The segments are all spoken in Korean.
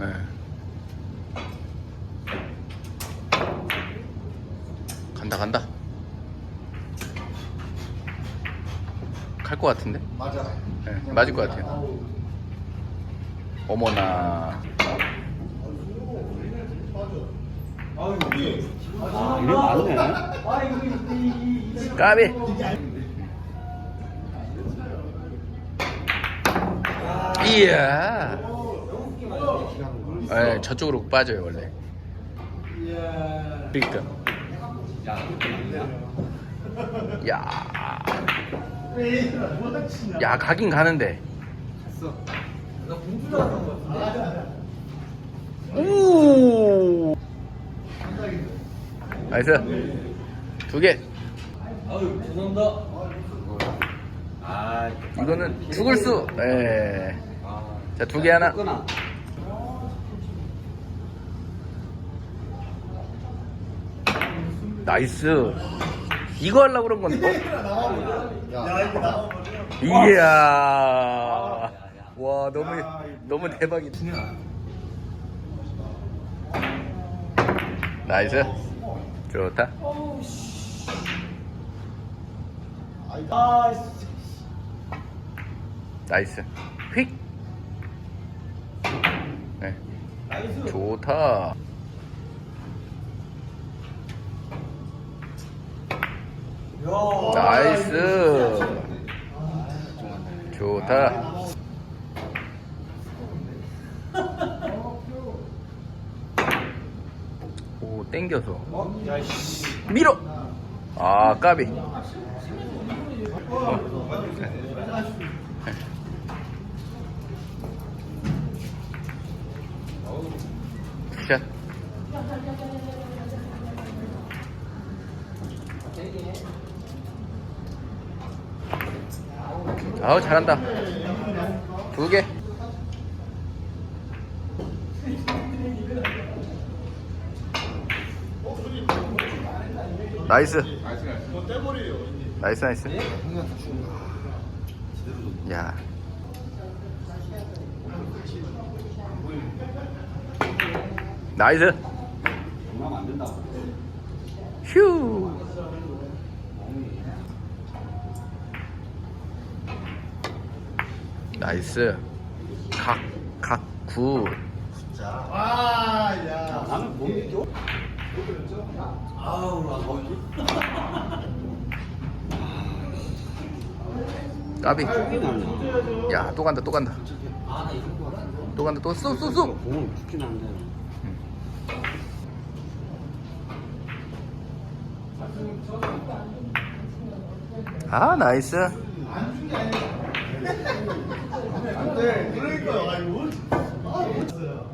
네. 간다 간다. 갈 것 같은데? 맞아. 네, 맞을 것 같아요. 어머나. 아, 이래 맞네. 까비. 이야. 네, 저쪽으로 빠져요 원래. 그러니까. 야, 야. 야 가긴 가는데. 오. 나이스. 두 개. 아유, 죄송합니다. 아, 이거는 죽을 수. 예. 아, 자, 두 개 하나. 끊어. 나이스. 이거 하려고 그런 건데. 이야. 와, 너무, 너무 대박이다. 나이스. 좋다. 아, 나이스. 휙. 네. 좋다. 나이스. 좋다. 오, 땡겨서. 밀어! 아, 까비. 샷. 아우 잘한다. 두 개. 나이스. 나이스 나이스. 야. 나이스. 휴. 나이스. 각, 각, 굿. 아, 야. 나는 몸이 죠 아우, 나 거기. 까비. 죽긴 하네. 야, 또 간다, 또 간다. 아. 또 간다, 또 쏘, 쏘, 쏘. 공을 죽긴 한데. 아, 나이스. 안 돼. 그러니까, 아이고. 아, 못했어요.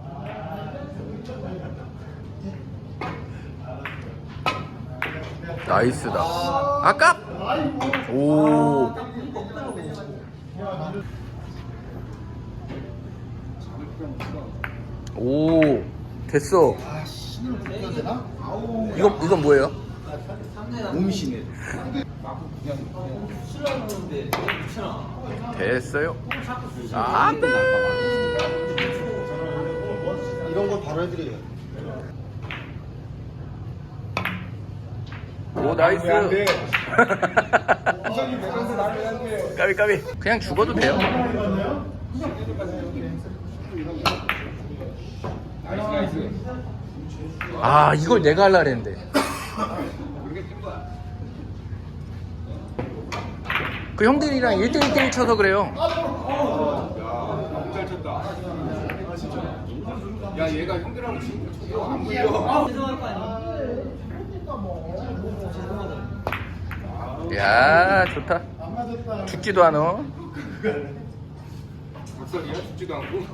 나이스다. 아깝! 오. 오. 됐어. 이건, 이건 뭐예요? 몸이시네. 됐어요. 아, 안 돼. 이런 걸 바로 해드려요. 오, 나이스. 까비, 까비. 그냥 죽어도 돼요. 아, 이걸 내가 하려 했는데. 그 형들이랑 1대1 1대1 쳐서 그래요. 잘 쳤다. 야 얘가 형들하고 지금 저거 안 물려. 야, 좋다. 죽지도 않아. 박살이야 죽지도 않고.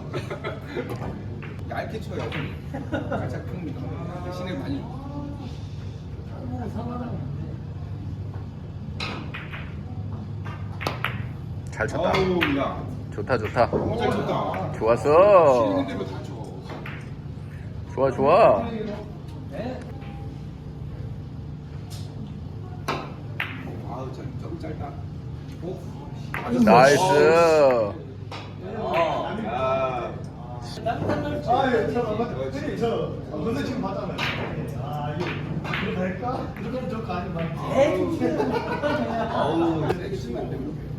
얇게 쳐야지. 살짝 큽니다. 대신에 많이. 잘 쳤다. 아우 야. 좋다, 좋다. 너무 잘 쳤다. 좋았어. 대로 다 쳐. 좋아, 좋아. 아우 참 조금 짧다. 오. 나이스. 야. 깜짝 놀지. 아, 예, 저, 선생님, 저, 선생님 지금 봤잖아요. 아, 이거, 이거 될까? 이러면 저거 아니면 아우 세게 치면 안 됩니다.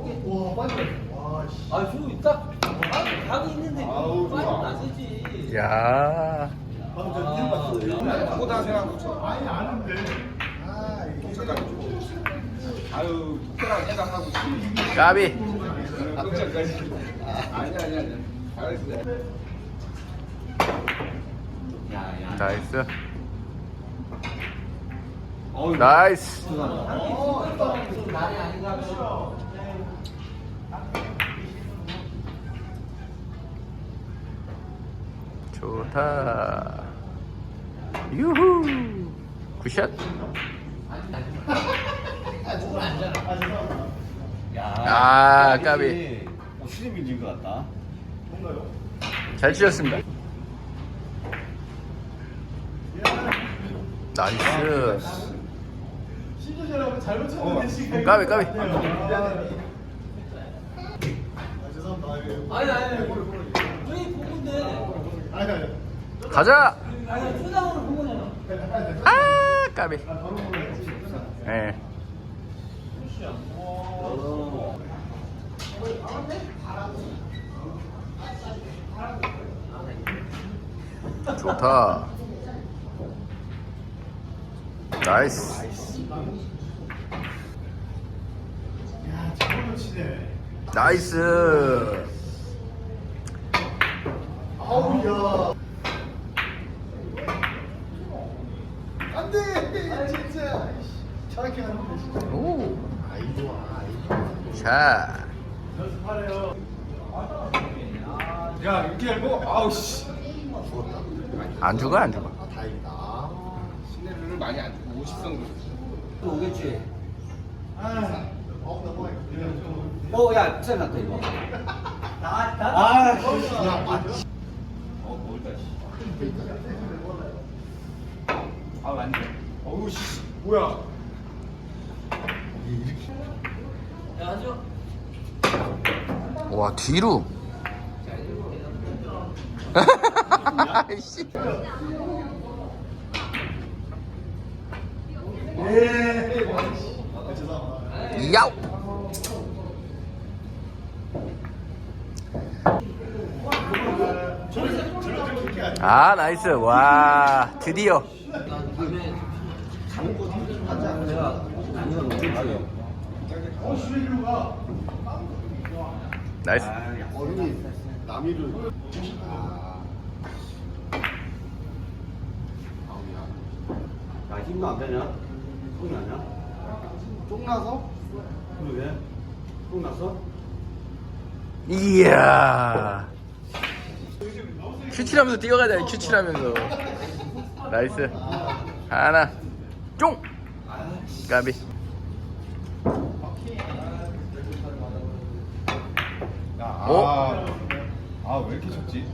와, 빨리. 와, 씨. 아, 저기 딱 아, 각이 있는데 아우, 빨리 좋아. 나서지. 야. 방금 저 뒤로 봤어요. 바보다 생각하고 쳐. 아니, 아는데. 아, 이게. 줘. 아유 특별한 생각하고 치. 까비. 깜짝까지. 아니 아니 아니. 잘했어. 나이스. 어우, 나이스. 날이 아닌가 봐. 좋다. 유후. 굿샷. 아, 까비. 어, 수집인 것 같다. 뭔가요? 잘 치셨습니다. 나이스. 쳤는데 지금. 까비, 까비. 아, 죄송합니다. 이거. 아니 아니 아니. 저희 보는데. 가자. 거잖아. 아, 까비. 예. 좋다. 나이스. 나이스. 아우, 야. 안 돼! 진짜. 저렇게 하는데, 진짜. 오. 아이, 좋아. 아이, 좋아. 자. 연습하래요. 야 이렇게 알고 아우 씨. 안 죽어, 안 죽어. 아, 다행이다. 시내를 많이 안 주고 50성. 또 오겠지. 아, 어, 야, 큰일 났다 이거. 나, 나. 아, 야, 맞지. 어 멀다 씨. 아 완전. 어우 씨. 뭐야? 야, 아주. 와, 뒤로. 아이씨. 죄송합니다. 야우. 저를, 저를 그렇게 하지. 아, 나이스. 와, 드디어. 나이스. 어른이 남이를. 야, 힘도 안 되냐? 손이 아니야? 쫑나서? 손 났어? 이야. 큐치라면서 뛰어가자, 큐치라면서. 나이스. 하나. 쫑! 까비. 야, 어? 아, 아, 왜 이렇게 쳤지?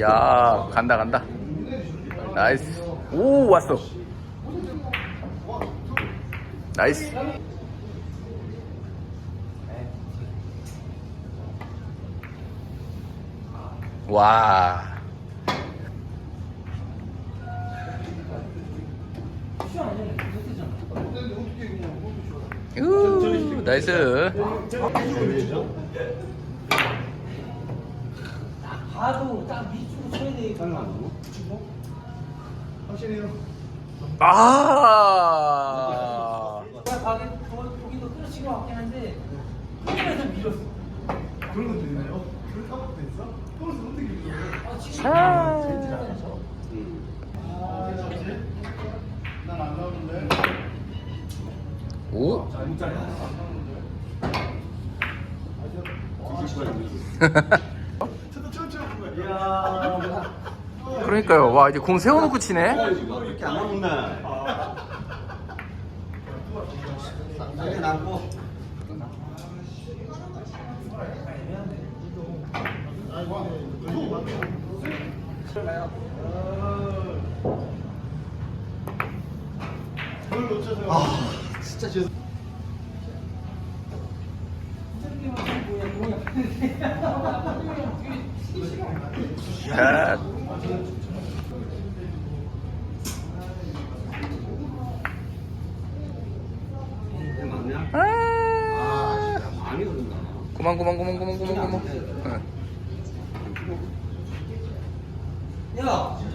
야, 간다, 간다. 나이스. 오, 왔어. 나이스. 와. 우, 나이스. 봐도 딱 밑으로 쳐야 되니까. 확실해요. 아. 그런 것도 있나요? 그런 것도 있어? 아. 아. 오. 그러니까요. 와, 이제 공 세워놓고 치네. 이렇게 안. 이렇게 남고. 아, 진짜 죄송. 맞냐? 아. 아, 진짜 많이 오른다. 그만 그만 그만 그만 그만 그만.